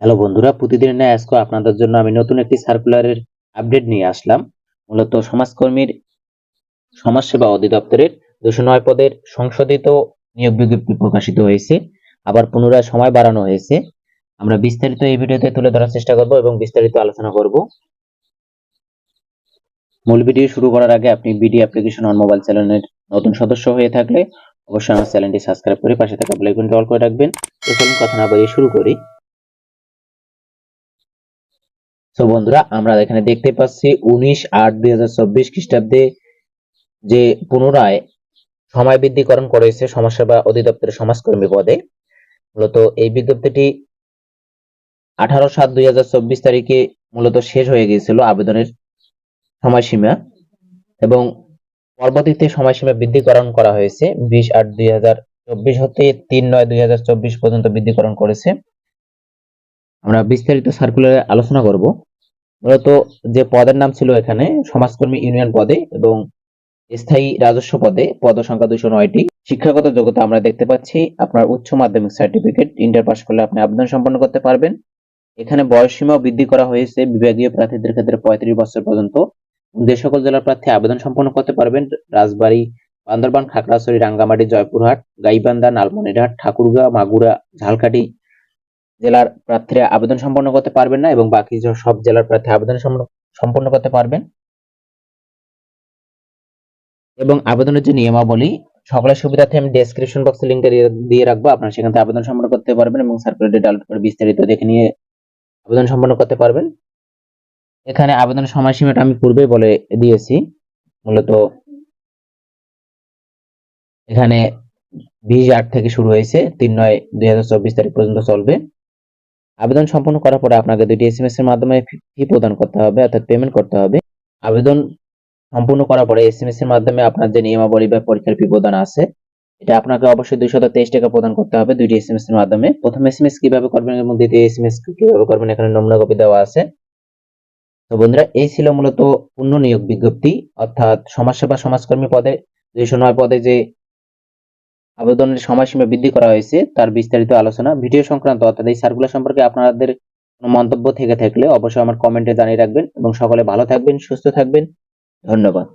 Hello বন্ধুরা, প্রতিদিনের ন্যায় আজকে আপনাদের জন্য আমি নতুন একটি সার্কুলারের আপডেট নিয়ে আসলাম। মূলত সমাজকর্মীর সমাজসেবা অধিদপ্তরের দুশো নয় পদের সংশোধিত নিয়োগ বিজ্ঞপ্তি প্রকাশিত হয়েছে, আবার পুনরায় সময় বাড়ানো হয়েছে। আমরা বিস্তারিত এই ভিডিওতে তুলে ধরার চেষ্টা করব এবং বিস্তারিত আলোচনা করব। মূল ভিডিও শুরু করার আগে আপনি বিডি অ্যাপ্লিকেশন অন মোবাইল চ্যানেলের নতুন সদস্য হয়ে থাকলে অবশ্যই আমার চ্যানেলটি সাবস্ক্রাইব করে পাশে থাকা বেল অল করে রাখবেন। চলুন কথা না বাড়িয়ে শুরু করি। তো বন্ধুরা, আমরা এখানে দেখতে পাচ্ছি উনিশ আট দুই হাজার চব্বিশ খ্রিস্টাব্দে যে পুনরায় সময় বৃদ্ধিকরণ করেছে সমাজসেবা অধিদপ্তরের সমাজকর্মী পদে। মূলত এই বিজ্ঞপ্তিটি আঠারো সাত দুই হাজার চব্বিশ তারিখে মূলত শেষ হয়ে গিয়েছিল আবেদনের সময়সীমা এবং পরবর্তীতে সময়সীমা বৃদ্ধিকরণ করা হয়েছে। বিশ আট দুই হাজার চব্বিশ হতে তিন নয় দুই হাজার চব্বিশ পর্যন্ত বৃদ্ধিকরণ করেছে। আমরা বিস্তারিত সার্কুলারে আলোচনা করব। মূলত যে পদের নাম ছিল এখানে, সমাজকর্মী ইউনিয়ন পদে এবং স্থায়ী রাজস্ব পদে, পদ সংখ্যা দুশো নয়টি। শিক্ষাগত যোগ্যতা আমরা দেখতে পাচ্ছি, আপনার উচ্চ মাধ্যমিক সার্টিফিকেট, ইন্টার পাস করলে আপনি আবেদন সম্পন্ন করতে পারবেন। এখানে বয়সসীমা বৃদ্ধি করা হয়েছে, বিভাগীয় প্রার্থীদের ক্ষেত্রে পঁয়ত্রিশ বছর পর্যন্ত। যে সকল জেলার প্রার্থী আবেদন সম্পন্ন করতে পারবেন, রাজবাড়ী, বান্দরবান, খাগড়াছড়ি, রাঙ্গামাটি, জয়পুরহাট, গাইবান্ধা, নালমনিরহাট, ঠাকুরগাঁও, মাগুরা, ঝালকাঠি জেলার প্রার্থীরা আবেদন সম্পন্ন করতে পারবেন না এবং বাকি সব জেলার প্রার্থী আবেদন সম্পন্ন- করতে পারবেন। এবং আবেদনের যে নিয়মাবলী সকলের সুবিধার্থে আমি ডেসক্রিপশন বক্সে লিঙ্কটা দিয়ে রাখব। আপনারা সেখান থেকে আবেদন সম্পন্ন করতে পারবেন এবং সার্কুলারটি ডাউনলোড করে বিস্তারিত দেখে নিয়ে আবেদন সম্পন্ন করতে পারবেন। এখানে আবেদনের সময়সীমাটা আমি পূর্বেই বলে দিয়েছি। মূলত এখানে বিশ আট থেকে শুরু হয়েছে। তিন নয় দুই তারিখ পর্যন্ত চলবে। আবেদন সম্পন্ন করার পরে আপনাকে দুটি এসএমএস এর মাধ্যমে ফি প্রদান করতে হবে, অর্থাৎ পেমেন্ট করতে হবে। আবেদন সম্পূর্ণ করার পরে এসএমএস এর মাধ্যমে আপনার যে নিয়মাবলী বা পরীক্ষার ফি প্রদান আছে, এটা আপনাকে অবশ্যই দুইশত তেইশ টাকা প্রদান করতে হবে দুইটি এস এর মাধ্যমে। প্রথম এসএমএস কীভাবে করবেন এবং দ্বিতীয় এসএমএস কীভাবে করবেন এখানে নমুনা কপি দেওয়া আছে। তো বন্ধুরা, এই ছিল মূলত পূর্ণ নিয়োগ বিজ্ঞপ্তি, অর্থাৎ সমাজসেবা সমাজকর্মী পদে, দুইশো নয় পদে যে আবেদনের সময়সীমা বৃদ্ধি করা হয়েছে, তার বিস্তারিত আলোচনা, ভিডিও সংক্রান্ত অর্থাৎ এই সার্কুলার সম্পর্কে আপনাদের কোনো মন্তব্য থেকে থাকলে অবশ্যই আমার কমেন্টে জানিয়ে রাখবেন। এবং সকলে ভালো থাকবেন, সুস্থ থাকবেন। ধন্যবাদ।